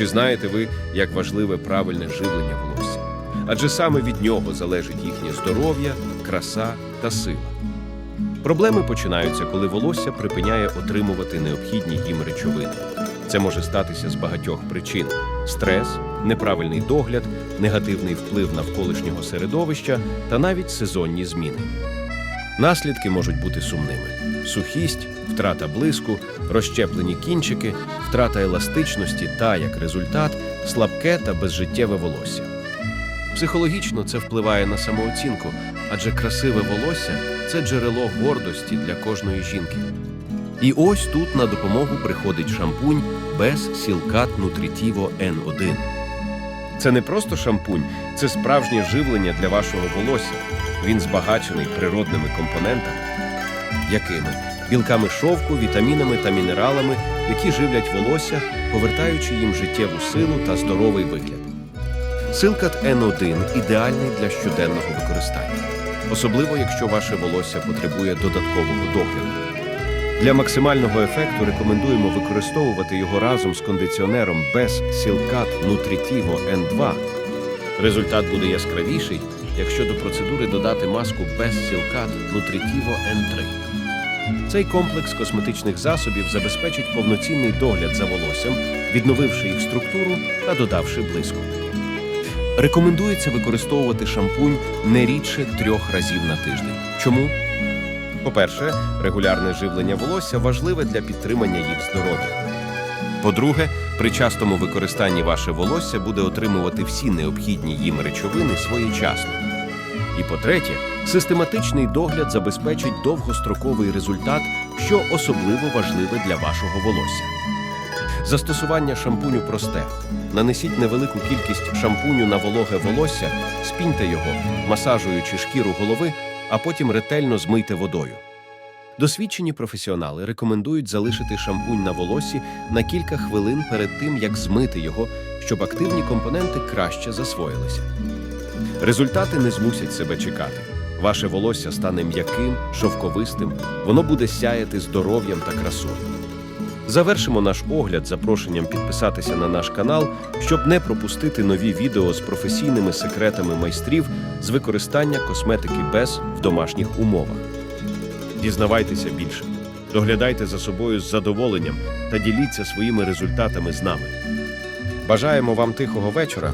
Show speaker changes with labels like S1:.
S1: Чи знаєте ви, як важливе правильне живлення волосся? Адже саме від нього залежить їхнє здоров'я, краса та сила. Проблеми починаються, коли волосся припиняє отримувати необхідні їм речовини. Це може статися з багатьох причин: стрес, неправильний догляд, негативний вплив навколишнього середовища та навіть сезонні зміни. Наслідки можуть бути сумними: сухість, втрата блиску, розщеплені кінчики, втрата еластичності та, як результат, слабке та безжиттєве волосся. Психологічно це впливає на самооцінку, адже красиве волосся це джерело гордості для кожної жінки. І ось тут на допомогу приходить шампунь без сілкат Нутрітіво N1. Це не просто шампунь, це справжнє живлення для вашого волосся. Він збагачений природними компонентами, якими білками шовку, вітамінами та мінералами, які живлять волосся, повертаючи їм життєву силу та здоровий вигляд. Силкат N1 ідеальний для щоденного використання, особливо якщо ваше волосся потребує додаткового догляду. Для максимального ефекту рекомендуємо використовувати його разом з кондиціонером без Сілкат Nutritivo N2. Результат буде яскравіший, якщо до процедури додати маску без Сілкат Nutritivo N3. Цей комплекс косметичних засобів забезпечить повноцінний догляд за волоссям, відновивши їх структуру та додавши блиску. Рекомендується використовувати шампунь не рідше трьох разів на тиждень. Чому? По-перше, регулярне живлення волосся важливе для підтримання їх здоров'я. По-друге, при частому використанні ваше волосся буде отримувати всі необхідні їм речовини своєчасно. І по-третє, систематичний догляд забезпечить довгостроковий результат, що особливо важливе для вашого волосся. Застосування шампуню просте. Нанесіть невелику кількість шампуню на вологе волосся, спіньте його, масажуючи шкіру голови, а потім ретельно змийте водою. Досвідчені професіонали рекомендують залишити шампунь на волосі на кілька хвилин перед тим, як змити його, щоб активні компоненти краще засвоїлися. Результати не змусять себе чекати. Ваше волосся стане м'яким, шовковистим, воно буде сяяти здоров'ям та красою. Завершимо наш огляд запрошенням підписатися на наш канал, щоб не пропустити нові відео з професійними секретами майстрів з використання косметики без в домашніх умовах. Дізнавайтеся більше, доглядайте за собою з задоволенням та діліться своїми результатами з нами. Бажаємо вам тихого вечора